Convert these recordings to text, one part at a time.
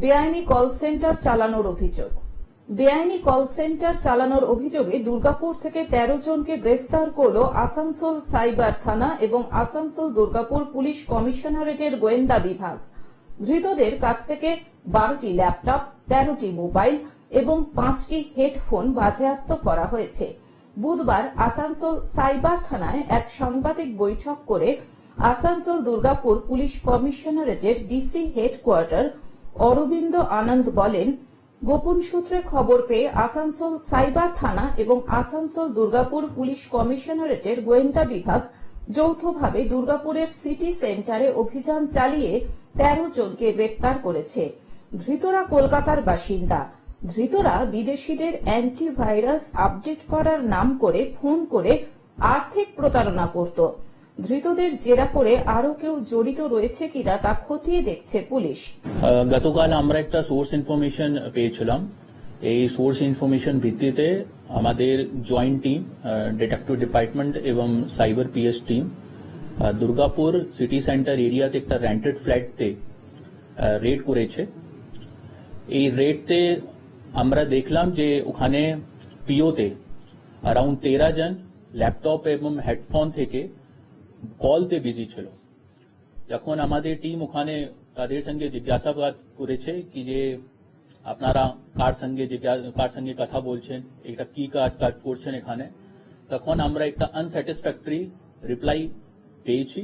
বেআইনি call centre চালানোর অভিযোগ। বেআইনি কল সেন্টার চালানোর অভিযোগে দুর্গাপুর থেকে তেরো জনকে গ্রেফতার করল আসানসোল সাইবার থানা এবং আসানসোল দুর্গাপুর পুলিশ কমিশনারেটের গোয়েন্দা বিভাগ। ধৃতদের কাছ থেকে বারোটি ল্যাপটপ, তেরোটি মোবাইল এবং পাঁচটি হেডফোন বাজেয়াপ্ত করা হয়েছে। বুধবার আসানসোল সাইবার থানায় এক সাংবাদিক বৈঠক করে আসানসোল দুর্গাপুর পুলিশ কমিশনারেটের ডিসি হেডকোয়ার্টার অরবিন্দ আনন্দ বলেন, গোপন সূত্রে খবর পেয়ে আসানসোল সাইবার থানা এবং আসানসোল দুর্গাপুর পুলিশ কমিশনারেটের গোয়েন্দা বিভাগ যৌথভাবে দুর্গাপুরের সিটি সেন্টারে অভিযান চালিয়ে তেরো জনকে গ্রেপ্তার করেছে। ধৃতরা কলকাতার বাসিন্দা। ধৃতরা বিদেশিদের অ্যান্টিভাইরাস আপডেট করার নাম করে, ফোন করে আর্থিক প্রতারণা করত। ধৃতদের জেরা করে আরও কেউ জড়িত রয়েছে কিনা তা খতিয়ে দেখছে পুলিশ। গতকাল আমরা একটা সোর্স ইনফরমেশন পেয়েছিলাম। এই সোর্স ইনফরমেশন ভিত্তিতে আমাদের জয়েন্ট টিম ডিটেকটিভ ডিপার্টমেন্ট এবং cyber PS team Durgapur city centre এরিয়াতে একটা রেন্টেড ফ্ল্যাটতে রেড করেছে। এই রেডতে আমরা দেখলাম যে ওখানে পিওতে অ্যারাউন্ড তেরা জন ল্যাপটপ এবং হেডফোন থেকে কলতে বিজি ছিল। যখন আমাদের টিম ওখানে তাদের সঙ্গে জিজ্ঞাসাবাদ করেছে কি যে আপনারা কার সঙ্গে কার সঙ্গে কথা বলছেন, এটা কি কাজ কাজ করছেন এখানে, তখন আমরা একটা আনস্যাটিসফ্যাক্টরি রিপ্লাই পেয়েছি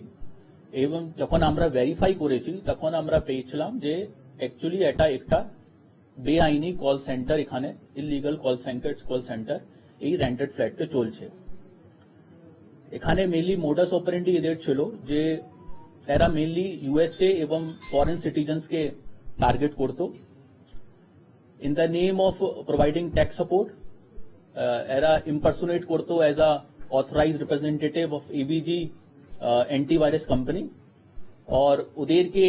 এবং যখন আমরা ভেরিফাই করেছি, তখন আমরা পেয়েছিলাম যে অ্যাকচুয়ালি এটা একটা বেআইনি কল সেন্টার এখানে illegal call centre call centre এই রেন্টেড ফ্ল্যাটে চলছে। এখানে মেনলি মোডাস অপারেন্ডি এদের ছিল যে এরা মেনলি ইউএসএ এবং ফরেন সিটিজেন্সকে টার্গেট করত in the name of providing tax support এরা ইম্পার্সোনেট করত as a authorize representative of ABG antivirus company और ওদেরকে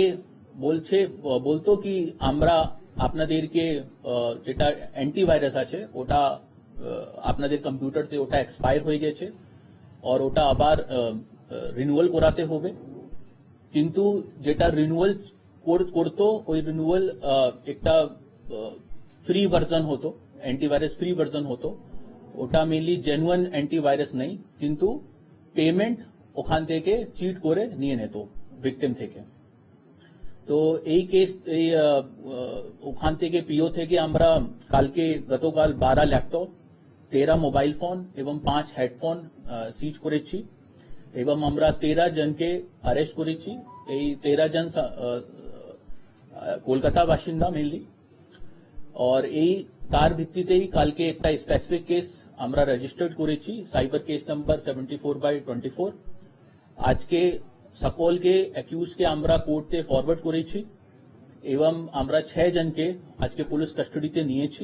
বলছে বলতো কি আমরা আপনাদেরকে আহ, যেটা অ্যান্টিভাইরাস আছে ওটা আহ, আপনাদের কম্পিউটারতে ওটা এক্সপায়ার হয়ে গেছে আর ওটা আবার রিনিউয়াল করাতে হবে কিন্তু যেটা রিনিউয়াল করতো ওই রিনিউয়াল একটা ফ্রি ভার্জন হতো অ্যান্টিভাইরাস ফ্রি ভার্জন হতো ওটা মেনলি জেনুয়ান অ্যান্টিভাইরাস নেই কিন্তু পেমেন্ট ওখান থেকে চিট করে নিয়ে নিত ভিকটিম থেকে তো এই কেস এই ওখান থেকে পিও থেকে আমরা কালকে গতকাল বারো ল্যাপটপ তেরা মোবাইল ফোন এবং পাঁচ হেডফোন সিজ করেছি এবং আমরা তেরা জনকে অ্যারেস্ট করেছি এই তেরা জন আহ, আহ, কলকাতা বাসিন্দা মেনলি আর এই তার ভিত্তিতেই কালকে একটা স্পেসিফিক কেস আমরা রেজিস্টার্ড করেছি cyber case number seventy four by twenty four আজকে সকলকে অ্যাকিউজকে আমরা কোর্টে ফরওয়ার্ড করেছি এবং আমরা ছয় জনকে আজকে পুলিশ কাস্টাডিতে নিয়েছি